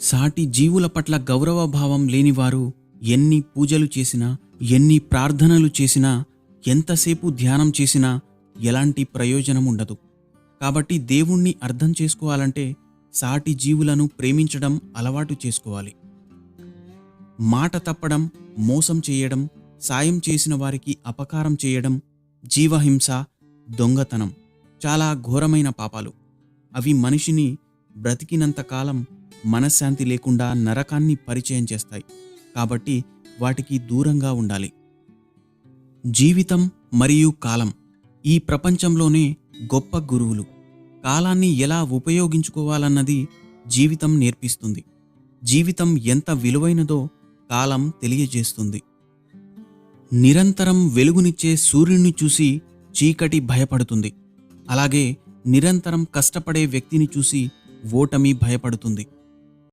సాటి జీవుల పట్ల గౌరవభావం లేనివారు ఎన్ని పూజలు చేసినా ఎన్ని ప్రార్థనలు చేసినా ఎంతసేపు ధ్యానం చేసినా ఎలాంటి ప్రయోజనం ఉండదు కాబట్టి దేవుణ్ణి అర్థం చేసుకోవాలంటే సాటి జీవులను ప్రేమించడం అలవాటు చేసుకోవాలి. మాట తప్పడం మోసం చేయడం సాయం చేసిన వారికి అపకారం చేయడం జీవహింస దొంగతనం చాలా ఘోరమైన పాపాలు. అవి మనిషిని బ్రతికినంత కాలం మనశ్శాంతి లేకుండా నరకాన్ని పరిచయం చేస్తాయి. కాబట్టి వాటికి దూరంగా ఉండాలి. జీవితం మరియు కాలం ఈ ప్రపంచంలోనే గొప్ప గురువులు. కాలాన్ని ఎలా ఉపయోగించుకోవాలన్నది జీవితం నేర్పిస్తుంది. జీవితం ఎంత విలువైనదో కాలం తెలియజేస్తుంది. నిరంతరం వెలుగునిచ్చే సూర్యుని చూసి చీకటి భయపడుతుంది. అలాగే నిరంతరం కష్టపడే వ్యక్తిని చూసి ఓటమి భయపడుతుంది.